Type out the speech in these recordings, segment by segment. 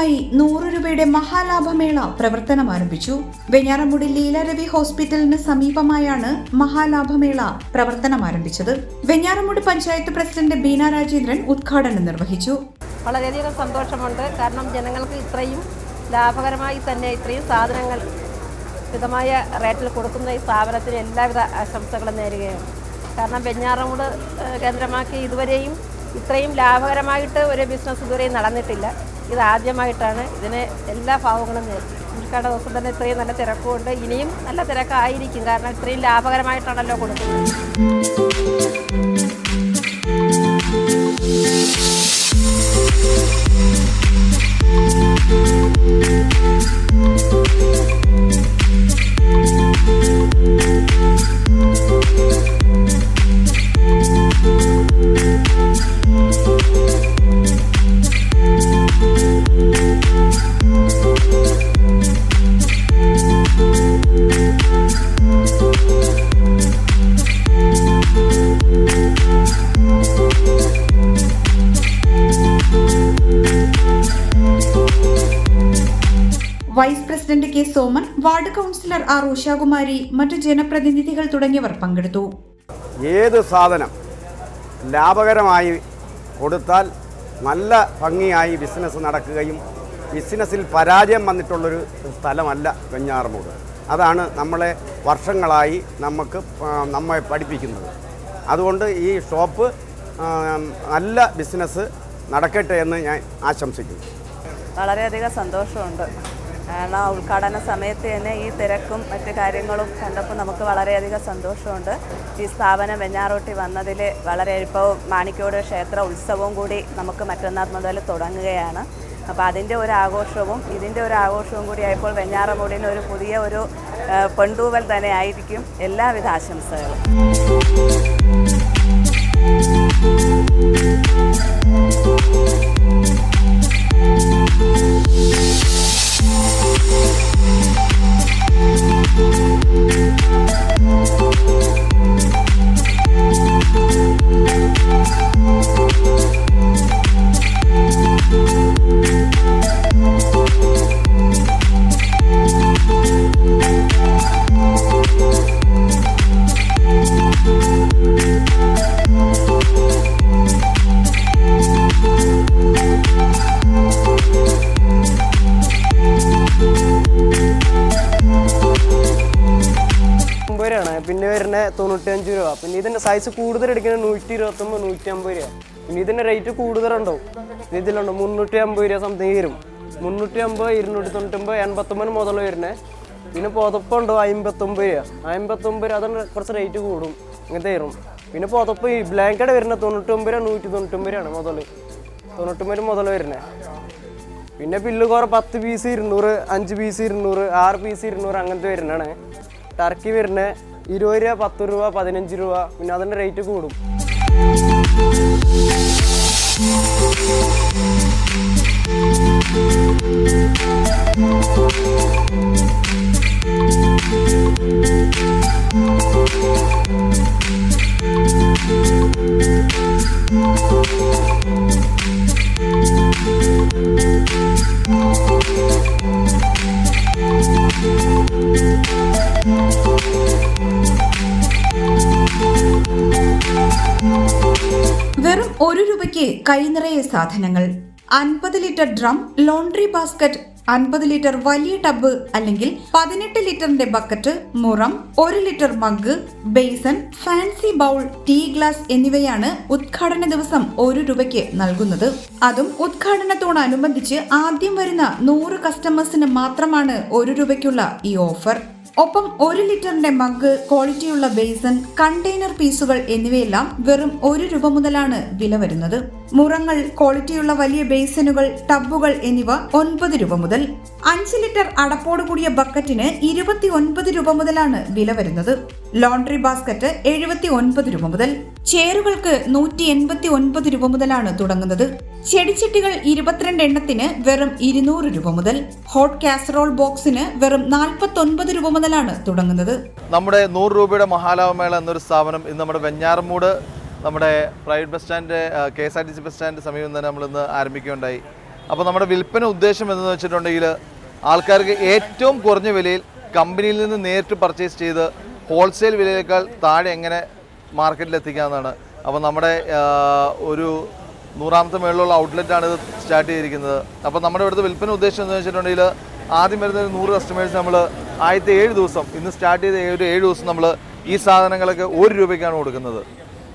വിളക്കുറവുമായി നൂറ് രൂപയുടെ മഹാലാഭമേള പ്രവർത്തനം ആരംഭിച്ചു. വെഞ്ഞാറമൂടി ലീലാരവി ഹോസ്പിറ്റലിന് സമീപമായാണ് മഹാലാഭമേള പ്രവർത്തനം ആരംഭിച്ചത്. വെഞ്ഞാറമൂട് പഞ്ചായത്ത് പ്രസിഡന്റ് ബീന രാജേന്ദ്രൻ ഉദ്ഘാടനം നിർവഹിച്ചു. വളരെയധികം സന്തോഷമുണ്ട്. കാരണം ജനങ്ങൾക്ക് ഇത്രയും ലാഭകരമായി തന്നെ ഇത്രയും സാധനങ്ങൾ മിതമായ റേറ്റിൽ കൊടുക്കുന്ന ഈ സ്ഥാപനത്തിന് എല്ലാവിധ ആശംസകളും നേരുകയാണ്. കാരണം വെഞ്ഞാറമൂട് കേന്ദ്രമാക്കി ഇതുവരെയും ഇത്രയും ലാഭകരമായിട്ട് ഒരു ബിസിനസ് ഇതുവരെയും നടന്നിട്ടില്ല. ഇത് ആദ്യമായിട്ടാണ് ഇതിന് എല്ലാ ഭാവങ്ങളും ഉൽക്കാട ദിവസം തന്നെ ഇത്രയും നല്ല തിരക്കുമുണ്ട് ഇനിയും നല്ല തിരക്കായിരിക്കും. കാരണം ഇത്രയും ലാഭകരമായിട്ടാണല്ലോ കൊടുക്കുന്നത്. Vice president K Soman ward councillor R Ushakumari മറ്റു ജനപ്രതിനിധികൾ തുടങ്ങിയവർ പങ്കെടുത്തു. ഏത് സാധനം ലാഭകരമായി കൊടുത്താൽ നല്ല ഭംഗിയായി ബിസിനസ് നടക്കുകയും ബിസിനസ്സിൽ പരാജയം വന്നിട്ടുള്ളൊരു സ്ഥലമല്ല വെഞ്ഞാറമൂട് അതാണ് നമ്മളെ വർഷങ്ങളായി നമുക്ക് നമ്മെ പഠിപ്പിക്കുന്നത്. അതുകൊണ്ട് ഈ ഷോപ്പ് നല്ല ബിസിനസ് നടക്കട്ടെ എന്ന് ഞാൻ ആശംസിക്കുന്നു. വളരെയധികം സന്തോഷമുണ്ട്. കാരണം ഉദ്ഘാടന സമയത്ത് തന്നെ ഈ തിരക്കും മറ്റു കാര്യങ്ങളും കണ്ടപ്പോൾ നമുക്ക് വളരെയധികം സന്തോഷമുണ്ട്. ഈ സ്ഥാപനം വെഞ്ഞാറോട്ടി വന്നതിൽ വളരെ ഇപ്പോൾ മാണിക്കോട് ക്ഷേത്ര ഉത്സവവും കൂടി നമുക്ക് മറ്റന്നാൾ മുതൽ തുടങ്ങുകയാണ്. അപ്പോൾ അതിന്റെ ഒരു ആഘോഷവും ഇതിന്റെ ഒരു ആഘോഷവും കൂടി ആയപ്പോൾ വെഞ്ഞാറമൂടിന് ഒരു പുതിയ ഒരു പെണ്ടൂവൽ തന്നെ ആയിരിക്കും. എല്ലാവിധ ആശംസകളും. Thank you. പിന്നെ വരുന്ന തൊണ്ണൂറ്റഞ്ച് രൂപ. പിന്നെ ഇതിന്റെ സൈസ് കൂടുതൽ എടുക്കുന്നത് നൂറ്റി ഇരുപത്തൊമ്പത് നൂറ്റി അമ്പത് രൂപ. പിന്നെ ഇതിന്റെ റേറ്റ് കൂടുതലുണ്ടാവും. ഇതിലുണ്ടോ മുന്നൂറ്റി അമ്പത് രൂപ സംതിങ് വരും. മുന്നൂറ്റി അമ്പത് ഇരുന്നൂറ്റി തൊണ്ണൂറ്റൊമ്പത് എൺപത്തൊമ്പത് മുതൽ വരുന്നത് പിന്നെ പുതപ്പുണ്ടോ അമ്പത്തൊമ്പത് രൂപ. അമ്പത്തൊമ്പത് രൂപ അതിന് കുറച്ച് റേറ്റ് കൂടും. ഇങ്ങനത്തെ വരും. പിന്നെ പുതപ്പ് ഈ ബ്ലാങ്കറ്റ് വരുന്നത് തൊണ്ണൂറ്റൊമ്പത് രൂപ നൂറ്റി തൊണ്ണൂറ്റൊമ്പത് രൂപയാണ് മുതൽ തൊണ്ണൂറ്റൊമ്പത് മുതൽ വരുന്നത് പിന്നെ പില്ല് കുറേ പത്ത് പീസ് ഇരുന്നൂറ് അഞ്ച് പീസ് ഇരുന്നൂറ് ആറ് പീസ് ഇരുന്നൂറ് അങ്ങനത്തെ വരുന്നതാണ്. ടർക്കി വരുന്നത് ഇരുപത് രൂപ പത്ത് രൂപ പതിനഞ്ച് രൂപ പിന്നെ അതിന്റെ റേറ്റ് കൂടും. വെറും രൂപയ്ക്ക് കൈനിറയെ സാധനങ്ങൾ. അൻപത് ലിറ്റർ ഡ്രം ലോണ്ടറി ബാസ്ക്കറ്റ് അൻപത് ലിറ്റർ വലിയ ടബ് അല്ലെങ്കിൽ പതിനെട്ട് ലിറ്ററിന്റെ ബക്കറ്റ് മുറം ഒരു litre mug basin fancy bowl tea glass എന്നിവയാണ് ഉദ്ഘാടന ദിവസം ഒരു രൂപയ്ക്ക് നൽകുന്നത്. അതും ഉദ്ഘാടനത്തോടനുബന്ധിച്ച് ആദ്യം വരുന്ന നൂറ് കസ്റ്റമേഴ്സിന് മാത്രമാണ് ഒരു രൂപയ്ക്കുള്ള ഈ ഓഫർ ഒപ്പം ഒരു ലിറ്ററിന്റെ മഗ് ക്വാളിറ്റിയുള്ള ബേസൺ കണ്ടെയ്നർ പീസുകൾ എന്നിവയെല്ലാം വെറും ഒരു രൂപ മുതലാണ് വില വരുന്നത്. മുറങ്ങൾ ക്വാളിറ്റിയുള്ള വലിയ ബേസനുകൾ ടബുകൾ എന്നിവ ഒൻപത് രൂപ മുതൽ. അഞ്ച് ലിറ്റർ അടപ്പോട് കൂടിയ ബക്കറ്റിന് ഇരുപത്തി ഒൻപത് രൂപ മുതലാണ് വില വരുന്നത്. ലോണ്ടറി ബാസ്ക്കറ്റ് എഴുപത്തി ഒൻപത് രൂപ മുതൽ. ചേറുകൾക്ക് നൂറ്റി എൺപത്തി ഒൻപത് രൂപ മുതലാണ് തുടങ്ങുന്നത്. ചെടിച്ചട്ടികൾ ഇരുപത്തിരണ്ട് എണ്ണത്തിന് വെറും ഇരുന്നൂറ് രൂപ മുതൽ ഹോട്ട് കാസറോൾ ബോക്സിന് വെറും നാൽപ്പത്തൊൻപത് രൂപ മുതലാണ് തുടങ്ങുന്നത്. നമ്മുടെ നൂറ് രൂപയുടെ മഹാലാഭമേള എന്നൊരു സ്ഥാപനം ഇന്ന് നമ്മുടെ വെഞ്ഞാറമൂട് നമ്മുടെ private bus stand K S R T C bus stand സമീപം തന്നെ നമ്മളിന്ന് ആരംഭിക്കുകയുണ്ടായി. അപ്പോൾ നമ്മുടെ വിൽപ്പന ഉദ്ദേശം എന്ന് വെച്ചിട്ടുണ്ടെങ്കിൽ ആൾക്കാർക്ക് ഏറ്റവും കുറഞ്ഞ വിലയിൽ കമ്പനിയിൽ നിന്ന് നേരിട്ട് പർച്ചേസ് ചെയ്ത് ഹോൾസെയിൽ വിലയേക്കാൾ താഴെ എങ്ങനെ മാർക്കറ്റിൽ എത്തിക്കാമെന്നാണ് അപ്പോൾ നമ്മുടെ ഒരു നൂറാമത്തെ മേളിലുള്ള ഔട്ട്ലെറ്റാണ് ഇത് സ്റ്റാർട്ട് ചെയ്തിരിക്കുന്നത്. അപ്പോൾ നമ്മുടെ ഇവിടുത്തെ വിൽപ്പന ഉദ്ദേശം എന്ന് വെച്ചിട്ടുണ്ടെങ്കിൽ ആദ്യം വരുന്ന ഒരു നൂറ് കസ്റ്റമേഴ്സ് നമ്മൾ ആദ്യത്തെ ഏഴ് ദിവസം ഇന്ന് സ്റ്റാർട്ട് ചെയ്ത ഒരു ഏഴ് ദിവസം നമ്മൾ ഈ സാധനങ്ങളൊക്കെ ഒരു രൂപയ്ക്കാണ് കൊടുക്കുന്നത്.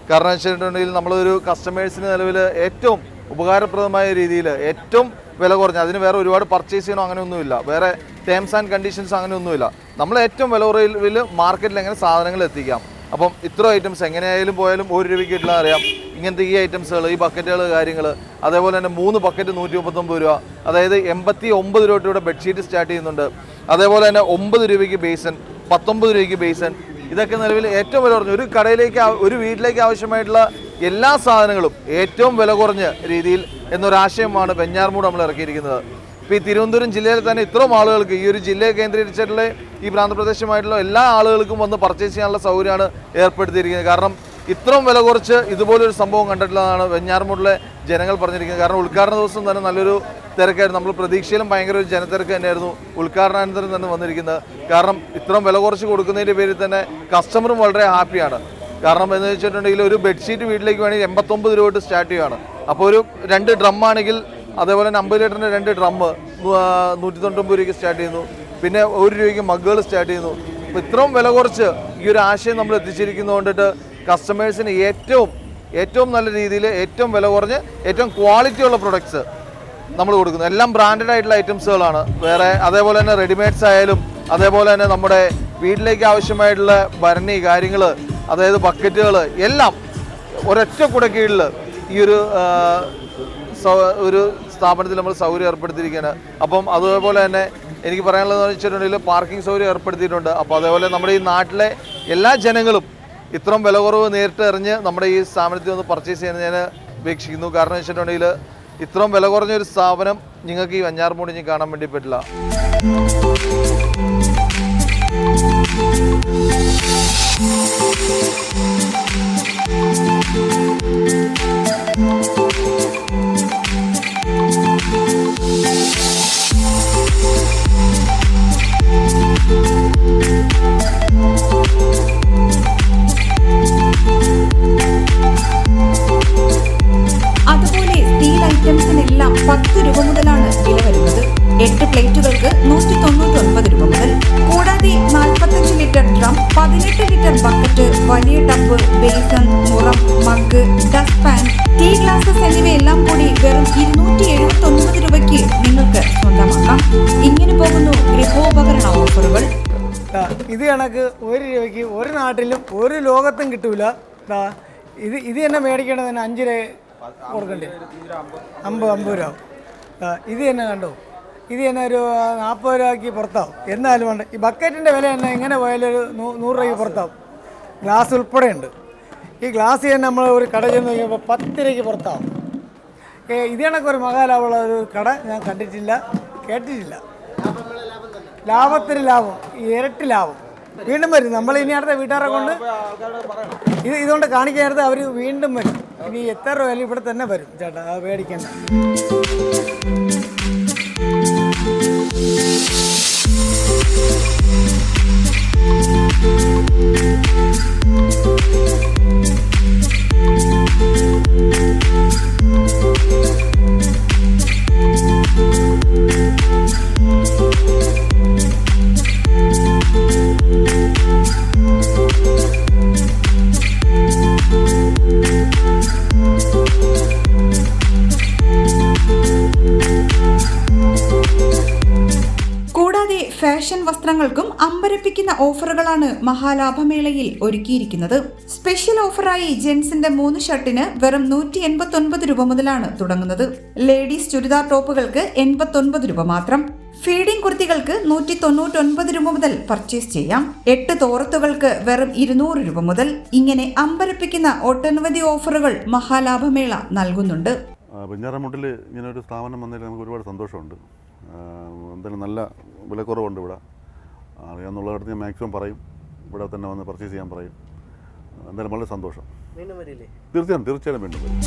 കാരണം വെച്ചിട്ടുണ്ടെങ്കിൽ നമ്മളൊരു കസ്റ്റമേഴ്സിന് നിലവിൽ ഏറ്റവും ഉപകാരപ്രദമായ രീതിയിൽ ഏറ്റവും വില കുറഞ്ഞ അതിന് വേറെ ഒരുപാട് പർച്ചേസ് ചെയ്യണോ അങ്ങനെയൊന്നുമില്ല. വേറെ ടേംസ് ആൻഡ് കണ്ടീഷൻസ് അങ്ങനെയൊന്നുമില്ല. നമ്മൾ ഏറ്റവും വില കുറവിൽ മാർക്കറ്റിൽ എങ്ങനെ സാധനങ്ങൾ എത്തിക്കാം. അപ്പം ഇത്ര ഐറ്റംസ് എങ്ങനെയായാലും പോയാലും ഒരു രൂപയ്ക്ക് കിട്ടില്ല അറിയാം ഇങ്ങനത്തെ ഈ ഐറ്റംസുകൾ ഈ ബക്കറ്റുകൾ കാര്യങ്ങൾ അതേപോലെ തന്നെ മൂന്ന് ബക്കറ്റ് നൂറ്റി മുപ്പത്തൊമ്പത് രൂപ. അതായത് എൺപത്തി ഒമ്പത് രൂപ രൂപയുടെ ബെഡ്ഷീറ്റ് സ്റ്റാർട്ട് ചെയ്യുന്നുണ്ട്. അതേപോലെ തന്നെ ഒമ്പത് രൂപയ്ക്ക് ബേസൻ പത്തൊമ്പത് രൂപയ്ക്ക് ബേസൻ ഇതൊക്കെ നിലവിൽ ഏറ്റവും വില കുറഞ്ഞ ഒരു കടയിലേക്ക് ഒരു വീട്ടിലേക്ക് ആവശ്യമായിട്ടുള്ള എല്ലാ സാധനങ്ങളും ഏറ്റവും വില കുറഞ്ഞ രീതിയിൽ എന്നൊരാശയമാണ് വെഞ്ഞാർമൂട് നമ്മൾ ഇറക്കിയിരിക്കുന്നത്. ഇപ്പോൾ ഈ തിരുവനന്തപുരം ജില്ലയിൽ തന്നെ ഇത്രയും ആളുകൾക്ക് ഈ ഒരു ജില്ലയെ കേന്ദ്രീകരിച്ചിട്ടുള്ള ഈ പ്രാന്തപ്രദേശമായിട്ടുള്ള എല്ലാ ആളുകൾക്കും വന്ന് പർച്ചേസ് ചെയ്യാനുള്ള സൗകര്യമാണ് ഏർപ്പെടുത്തിയിരിക്കുന്നത്. കാരണം ഇത്രയും വില കുറച്ച് ഇതുപോലൊരു സംഭവം കണ്ടിട്ടുള്ളതാണ് വെഞ്ഞാറമൂടിലെ ജനങ്ങൾ പറഞ്ഞിരിക്കുന്നത്. കാരണം ഉദ്ഘാടന ദിവസം തന്നെ നല്ലൊരു തിരക്കായിരുന്നു. നമ്മൾ പ്രതീക്ഷയിലും ഭയങ്കര ഒരു ജനത്തിരക്ക് തന്നെയായിരുന്നു ഉദ്ഘാടനാനന്തരം തന്നെ വന്നിരിക്കുന്നത്. കാരണം ഇത്രയും വില കുറച്ച് കൊടുക്കുന്നതിന്റെ പേരിൽ തന്നെ കസ്റ്റമറും വളരെ ഹാപ്പിയാണ്. കാരണം എന്ന് വെച്ചിട്ടുണ്ടെങ്കിൽ ഒരു ബെഡ്ഷീറ്റ് വീട്ടിലേക്ക് വേണമെങ്കിൽ എൺപത്തൊമ്പത് രൂപ തൊട്ട് സ്റ്റാർട്ട് ചെയ്യുകയാണ് അപ്പോൾ ഒരു രണ്ട് ഡ്രം ആണെങ്കിൽ അതേപോലെ തന്നെ അമ്പത് ലിറ്ററിന്റെ രണ്ട് ഡ്രം നൂറ്റി തൊണ്ണൂറ്റൊമ്പത് രൂപയ്ക്ക് സ്റ്റാർട്ട് ചെയ്യുന്നു. പിന്നെ ഒരു രൂപയ്ക്ക് മഗ്ഗുകൾ സ്റ്റാർട്ട് ചെയ്യുന്നു. അപ്പോൾ ഇത്രയും വില കുറച്ച് ഈ ഒരു ആശയം നമ്മൾ എത്തിച്ചിരിക്കുന്നത് കൊണ്ടിട്ട് കസ്റ്റമേഴ്സിന് ഏറ്റവും ഏറ്റവും നല്ല രീതിയിൽ ഏറ്റവും വില കുറഞ്ഞ് ഏറ്റവും ക്വാളിറ്റി ഉള്ള പ്രൊഡക്ട്സ് നമ്മൾ കൊടുക്കുന്നത് എല്ലാം ബ്രാൻഡഡ് ആയിട്ടുള്ള ഐറ്റംസുകളാണ് വേറെ അതേപോലെ തന്നെ റെഡിമെയ്ഡ്സ് ആയാലും അതേപോലെ തന്നെ നമ്മുടെ വീട്ടിലേക്ക് ആവശ്യമായിട്ടുള്ള ഭരണി കാര്യങ്ങൾ അതായത് ബക്കറ്റുകൾ എല്ലാം ഒരൊറ്റ കൂടെ കീഴിൽ ഈ ഒരു ഒരു സ്ഥാപനത്തിൽ നമ്മൾ സൗകര്യം ഏർപ്പെടുത്തിയിരിക്കുകയാണ്. അപ്പം അതേപോലെ തന്നെ എനിക്ക് പറയാനുള്ളതെന്ന് വെച്ചിട്ടുണ്ടെങ്കിൽ പാർക്കിംഗ് സൗകര്യം ഏർപ്പെടുത്തിയിട്ടുണ്ട്. അപ്പോൾ അതേപോലെ നമ്മുടെ ഈ നാട്ടിലെ എല്ലാ ജനങ്ങളും ഇത്രയും വില കുറവ് നേരിട്ട് എറിഞ്ഞ് നമ്മുടെ ഈ സ്ഥാപനത്തിൽ ഒന്ന് പർച്ചേസ് ചെയ്യാൻ ഞാൻ ഉപേക്ഷിക്കുന്നു. കാരണം വെച്ചിട്ടുണ്ടെങ്കിൽ ഇത്രയും വില കുറഞ്ഞൊരു സ്ഥാപനം നിങ്ങൾക്ക് ഈ വഞ്ഞാർമൂടി ഇനി കാണാൻ വേണ്ടി പറ്റില്ല. ഐറ്റംസിനെല്ലാം പത്ത് രൂപ മുതലാണ് വില വരുന്നത്. എട്ട് പ്ലേറ്റുകൾക്ക് നൂറ്റി തൊണ്ണൂറ്റി ഒൻപത് രൂപ മുതൽ. കൂടാതെ നാൽപ്പത്തഞ്ച് ലിറ്റർ ഡ്രം പതിനെട്ട് ലിറ്റർ ബക്കറ്റ് വലിയ ടബ് ബേസൺ മുറം mug dust pan tea glasses എന്നിവയെല്ലാം കൂടി വെറും ഇരുന്നൂറ്റി എഴുപത്തി ഒൻപത് രൂപയ്ക്ക് നിങ്ങൾക്ക് സ്വന്തമാക്കാം. ഇങ്ങനെ പോകുന്നു ഗൃഹോപകരണ ഓഫറുകൾ. ഇത് കണക്ക് ഒരു രൂപയ്ക്ക് ഒരു നാട്ടിലും ഒരു ലോകത്തും കിട്ടൂല. ഇത് ഇത് തന്നെ മേടിക്കേണ്ടത് തന്നെ അഞ്ച് കൊടുക്കണ്ടേ? അമ്പത് അമ്പത് രൂപ. ഇത് തന്നെ കണ്ടോ? ഇത് തന്നെ ഒരു നാൽപ്പത് രൂപയ്ക്ക് പുറത്താവും. എന്നാലും ഉണ്ട് ഈ ബക്കറ്റിന്റെ വില തന്നെ എങ്ങനെ പോയാലും ഒരു നൂറ് രൂപയ്ക്ക് പുറത്താവും. ഗ്ലാസ് ഉൾപ്പെടെ ഉണ്ട് ഈ ഗ്ലാസ് തന്നെ നമ്മൾ ഒരു കട ചെന്ന് കഴിയുമ്പോൾ പത്ത് രൂപയ്ക്ക് പുറത്താവും. ഇത് കണക്ക് ഒരു മകാലാവുള്ള ഒരു കട ഞാൻ കണ്ടിട്ടില്ല കേട്ടിട്ടില്ല. ലാഭത്തിന് ലാഭം ഇരട്ടി ലാഭം. വീണ്ടും വരും. നമ്മൾ ഇനി അടുത്ത വീട്ടുകാരെ കൊണ്ട് ഇത് ഇതുകൊണ്ട് കാണിക്കാനടുത്ത് അവർ വീണ്ടും വരും. ഇനി എത്ര രൂപ വില ഇവിടെ തന്നെ വരും. ചേട്ടാ അത് പേടിക്കണ്ട. Thank ഫാഷൻ വസ്ത്ര അമ്പരപ്പിക്കുന്ന ഓഫറുകളാണ് മഹാലാഭമേളയിൽ ഒരുക്കിയിരിക്കുന്നത്. സ്പെഷ്യൽ ഓഫറായി ജെൻസിന്റെ മൂന്ന് ഷർട്ടിന് വെറും നൂറ്റി എൺപത്തി രൂപ മുതലാണ് തുടങ്ങുന്നത്. ലേഡീസ് ചുരിദാർ ടോപ്പുകൾക്ക് എൺപത്തി രൂപ മാത്രം. ഫീഡിംഗ് കുർത്തികൾക്ക് നൂറ്റി തൊണ്ണൂറ്റൊൻപത് രൂപ മുതൽ പർച്ചേസ് ചെയ്യാം. എട്ട് തോറത്തുകൾക്ക് വെറും ഇരുന്നൂറ് രൂപ മുതൽ. ഇങ്ങനെ അമ്പരപ്പിക്കുന്ന ഒട്ടനവധി ഓഫറുകൾ മഹാലാഭമേള നൽകുന്നുണ്ട്. വെഞ്ഞാറമുട്ടിൽ ഇങ്ങനെ ഒരു സ്ഥാപനം വന്നതിൽ നമുക്ക് ഒരുപാട് സന്തോഷമുണ്ട്. എന്തായാലും നല്ല വിലക്കുറവുണ്ട് ഇവിടെ. അറിയാമെന്നുള്ളടത്ത് ഞാൻ മാക്സിമം പറയും. ഇവിടെ തന്നെ വന്ന് പർച്ചേസ് ചെയ്യാൻ പറയും. എന്തായാലും വളരെ സന്തോഷം. തീർച്ചയായും തീർച്ചയായും വീണ്ടും വരും.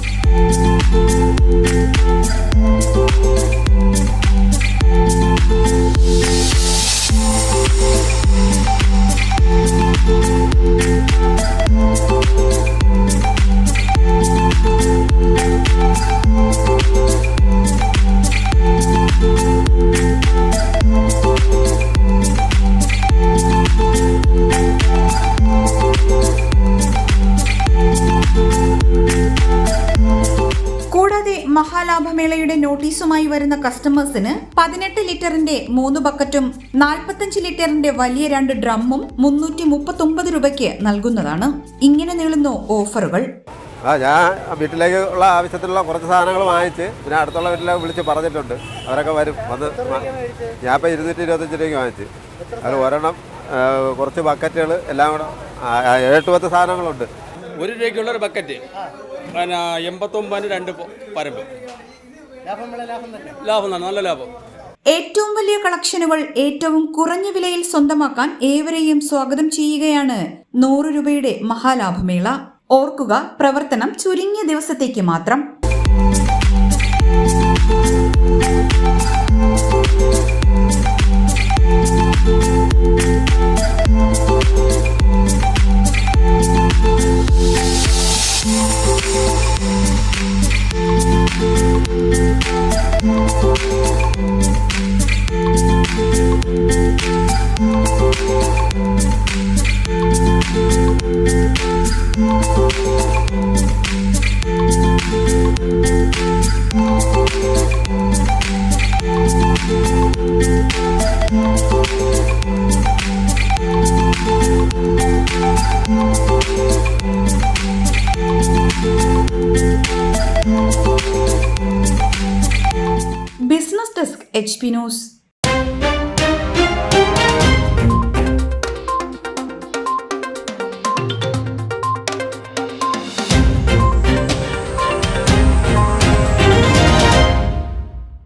നോട്ടീസുമായി വരുന്ന കസ്റ്റമേഴ്സിന് പതിനെട്ട് ലിറ്ററിന്റെ മൂന്ന് ബക്കറ്റും നാൽപ്പത്തഞ്ച് ലിറ്ററിന്റെ വലിയ രണ്ട് ഡ്രമ്മും മുന്നൂറ്റി മുപ്പത്തി ഒമ്പത് രൂപയ്ക്ക് നൽകുന്നതാണ്. ഇങ്ങനെ നീളുന്നു ഓഫറുകൾ. ആ ഞാൻ വീട്ടിലേക്ക് ഉള്ള ആവശ്യത്തിനുള്ള കുറച്ച് സാധനങ്ങൾ വാങ്ങിച്ച് പിന്നെ അടുത്തുള്ള വീട്ടിലേക്ക് വിളിച്ച് പറഞ്ഞിട്ടുണ്ട്. അവരൊക്കെ വരും. വന്ന് ഞാൻ ഇപ്പം ഇരുന്നൂറ്റി ഇരുപത്തഞ്ച് രൂപയ്ക്ക് വാങ്ങിച്ച്. അത് ഒരെണ്ണം കുറച്ച് ബക്കറ്റുകൾ എല്ലാം കൂടെ ആ, പത്ത് സാധനങ്ങളുണ്ട്. ഒരു രൂപയ്ക്കുള്ള ഒരു ബക്കറ്റ്. പിന്നെ എൺപത്തൊമ്പതിന് രണ്ട് പരമ്പ്. ലാഭം തന്നെ നല്ല ലാഭം. ഏറ്റവും വലിയ കളക്ഷനുകൾ ഏറ്റവും കുറഞ്ഞ വിലയിൽ സ്വന്തമാക്കാൻ ഏവരെയും സ്വാഗതം ചെയ്യുകയാണ്. നൂറ് രൂപയുടെ മഹാലാഭമേള. ഓർക്കുക പ്രവർത്തനം ചുരുങ്ങിയ ദിവസത്തേക്ക് മാത്രം. business desk H P news